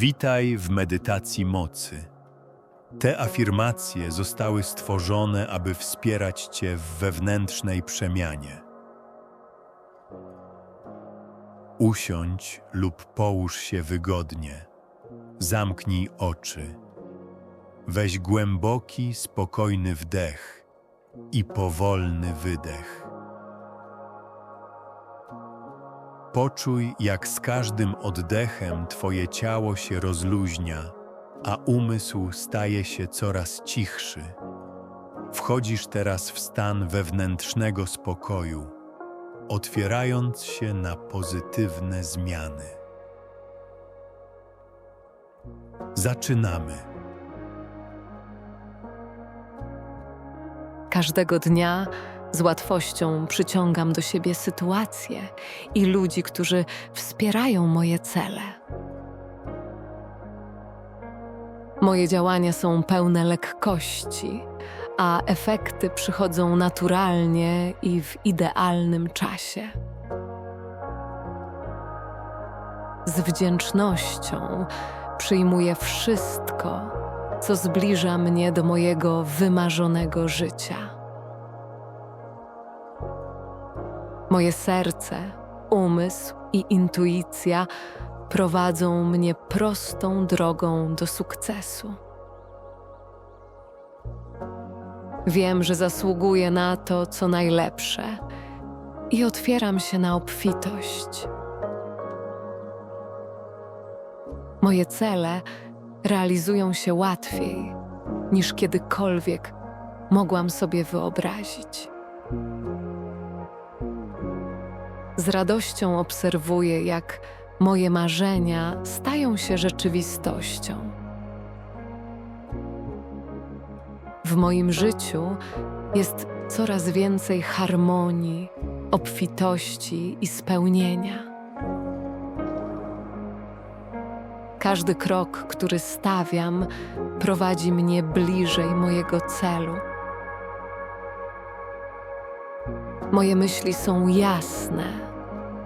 Witaj w medytacji mocy. Te afirmacje zostały stworzone, aby wspierać Cię w wewnętrznej przemianie. Usiądź lub połóż się wygodnie. Zamknij oczy. Weź głęboki, spokojny wdech i powolny wydech. Poczuj, jak z każdym oddechem Twoje ciało się rozluźnia, a umysł staje się coraz cichszy. Wchodzisz teraz w stan wewnętrznego spokoju, otwierając się na pozytywne zmiany. Zaczynamy. Każdego dnia z łatwością przyciągam do siebie sytuacje i ludzi, którzy wspierają moje cele. Moje działania są pełne lekkości, a efekty przychodzą naturalnie i w idealnym czasie. Z wdzięcznością przyjmuję wszystko, co zbliża mnie do mojego wymarzonego życia. Moje serce, umysł i intuicja prowadzą mnie prostą drogą do sukcesu. Wiem, że zasługuję na to, co najlepsze i otwieram się na obfitość. Moje cele realizują się łatwiej niż kiedykolwiek mogłam sobie wyobrazić. Z radością obserwuję, jak moje marzenia stają się rzeczywistością. W moim życiu jest coraz więcej harmonii, obfitości i spełnienia. Każdy krok, który stawiam, prowadzi mnie bliżej mojego celu. Moje myśli są jasne,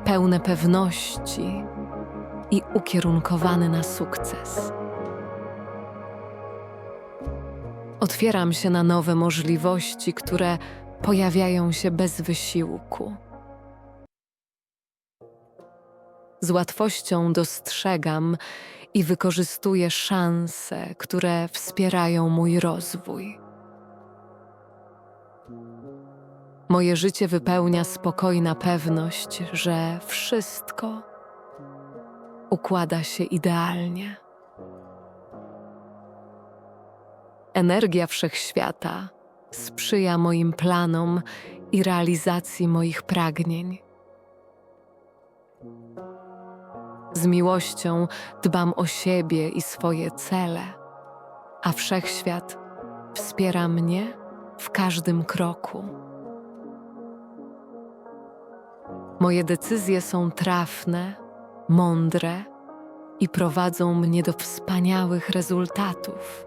pełne pewności i ukierunkowane na sukces. Otwieram się na nowe możliwości, które pojawiają się bez wysiłku. Z łatwością dostrzegam i wykorzystuję szanse, które wspierają mój rozwój. Moje życie wypełnia spokojna pewność, że wszystko układa się idealnie. Energia wszechświata sprzyja moim planom i realizacji moich pragnień. Z miłością dbam o siebie i swoje cele, a wszechświat wspiera mnie w każdym kroku. Moje decyzje są trafne, mądre i prowadzą mnie do wspaniałych rezultatów.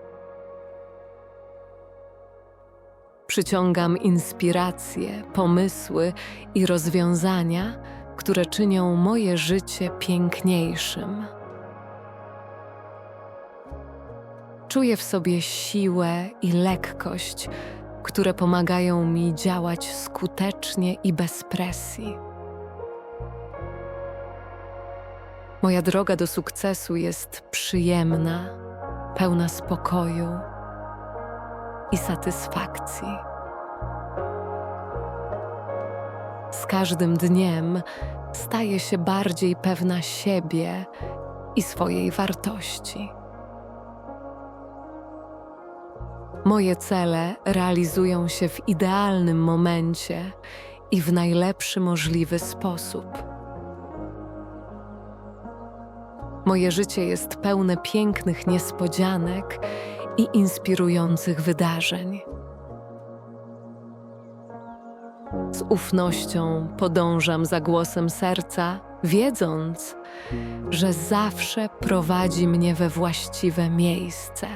Przyciągam inspiracje, pomysły i rozwiązania, które czynią moje życie piękniejszym. Czuję w sobie siłę i lekkość, które pomagają mi działać skutecznie i bez presji. Moja droga do sukcesu jest przyjemna, pełna spokoju i satysfakcji. Z każdym dniem staję się bardziej pewna siebie i swojej wartości. Moje cele realizują się w idealnym momencie i w najlepszy możliwy sposób. Moje życie jest pełne pięknych niespodzianek i inspirujących wydarzeń. Z ufnością podążam za głosem serca, wiedząc, że zawsze prowadzi mnie we właściwe miejsce.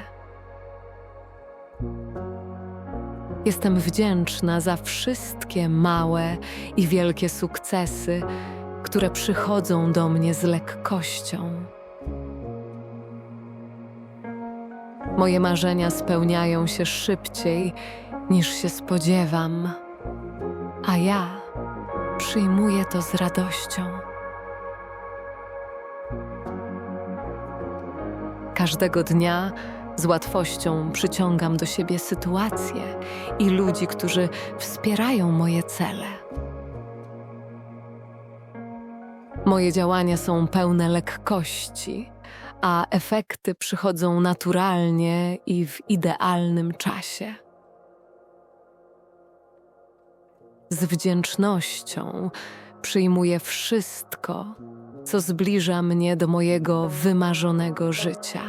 Jestem wdzięczna za wszystkie małe i wielkie sukcesy, które przychodzą do mnie z lekkością. Moje marzenia spełniają się szybciej niż się spodziewam, a ja przyjmuję to z radością. Każdego dnia z łatwością przyciągam do siebie sytuacje i ludzi, którzy wspierają moje cele. Moje działania są pełne lekkości, a efekty przychodzą naturalnie i w idealnym czasie. Z wdzięcznością przyjmuję wszystko, co zbliża mnie do mojego wymarzonego życia.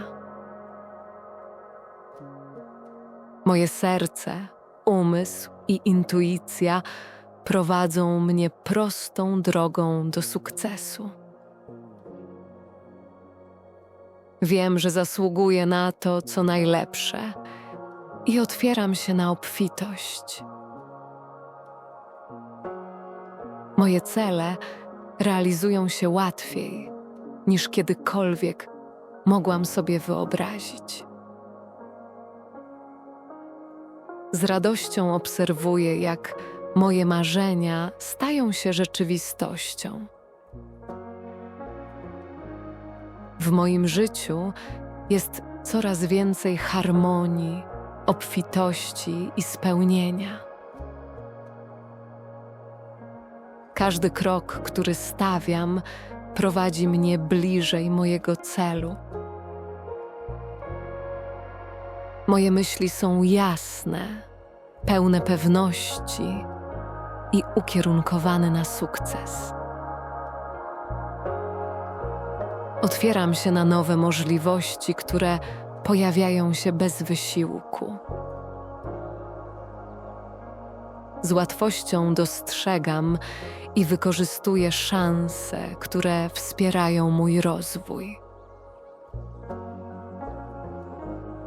Moje serce, umysł i intuicja prowadzą mnie prostą drogą do sukcesu. Wiem, że zasługuję na to, co najlepsze i otwieram się na obfitość. Moje cele realizują się łatwiej niż kiedykolwiek mogłam sobie wyobrazić. Z radością obserwuję, jak moje marzenia stają się rzeczywistością. W moim życiu jest coraz więcej harmonii, obfitości i spełnienia. Każdy krok, który stawiam, prowadzi mnie bliżej mojego celu. Moje myśli są jasne, pełne pewności i ukierunkowane na sukces. Otwieram się na nowe możliwości, które pojawiają się bez wysiłku. Z łatwością dostrzegam i wykorzystuję szanse, które wspierają mój rozwój.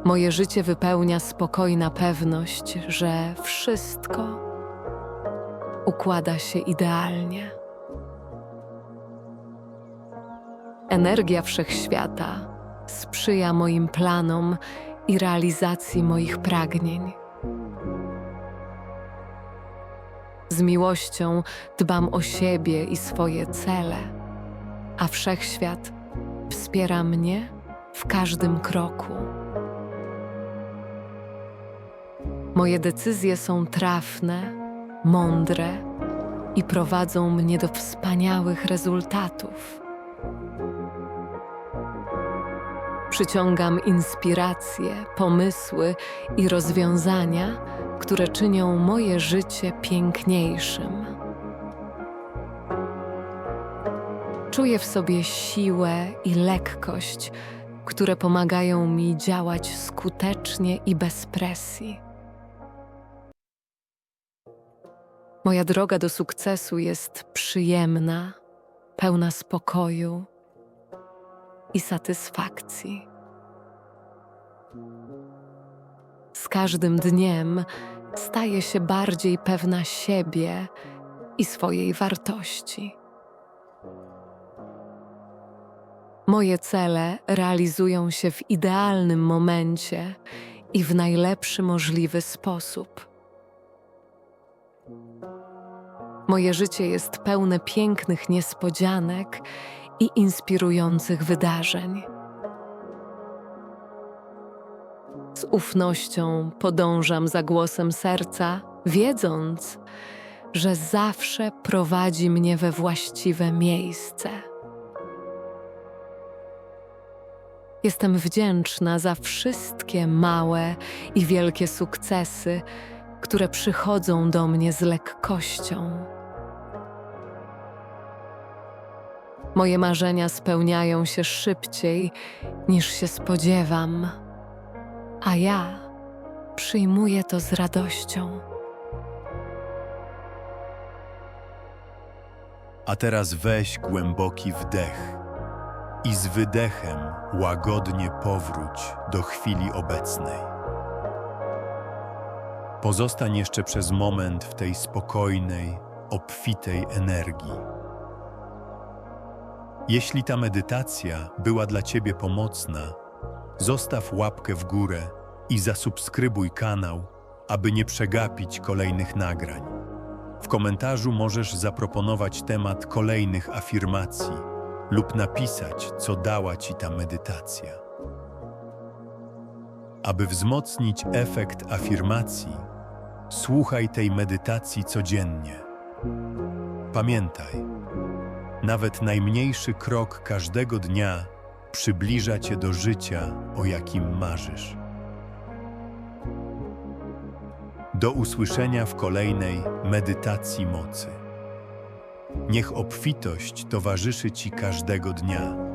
Moje życie wypełnia spokojna pewność, że wszystko układa się idealnie. Energia wszechświata sprzyja moim planom i realizacji moich pragnień. Z miłością dbam o siebie i swoje cele, a wszechświat wspiera mnie w każdym kroku. Moje decyzje są trafne, mądre i prowadzą mnie do wspaniałych rezultatów. Przyciągam inspiracje, pomysły i rozwiązania, które czynią moje życie piękniejszym. Czuję w sobie siłę i lekkość, które pomagają mi działać skutecznie i bez presji. Moja droga do sukcesu jest przyjemna, pełna spokoju i satysfakcji. Z każdym dniem staję się bardziej pewna siebie i swojej wartości. Moje cele realizują się w idealnym momencie i w najlepszy możliwy sposób. Moje życie jest pełne pięknych niespodzianek i inspirujących wydarzeń. Z ufnością podążam za głosem serca, wiedząc, że zawsze prowadzi mnie we właściwe miejsce. Jestem wdzięczna za wszystkie małe i wielkie sukcesy, które przychodzą do mnie z lekkością. Moje marzenia spełniają się szybciej niż się spodziewam, a ja przyjmuję to z radością. A teraz weź głęboki wdech i z wydechem łagodnie powróć do chwili obecnej. Pozostań jeszcze przez moment w tej spokojnej, obfitej energii. Jeśli ta medytacja była dla Ciebie pomocna, zostaw łapkę w górę i zasubskrybuj kanał, aby nie przegapić kolejnych nagrań. W komentarzu możesz zaproponować temat kolejnych afirmacji lub napisać, co dała Ci ta medytacja. Aby wzmocnić efekt afirmacji, słuchaj tej medytacji codziennie. Pamiętaj, nawet najmniejszy krok każdego dnia przybliża Cię do życia, o jakim marzysz. Do usłyszenia w kolejnej medytacji mocy. Niech obfitość towarzyszy Ci każdego dnia.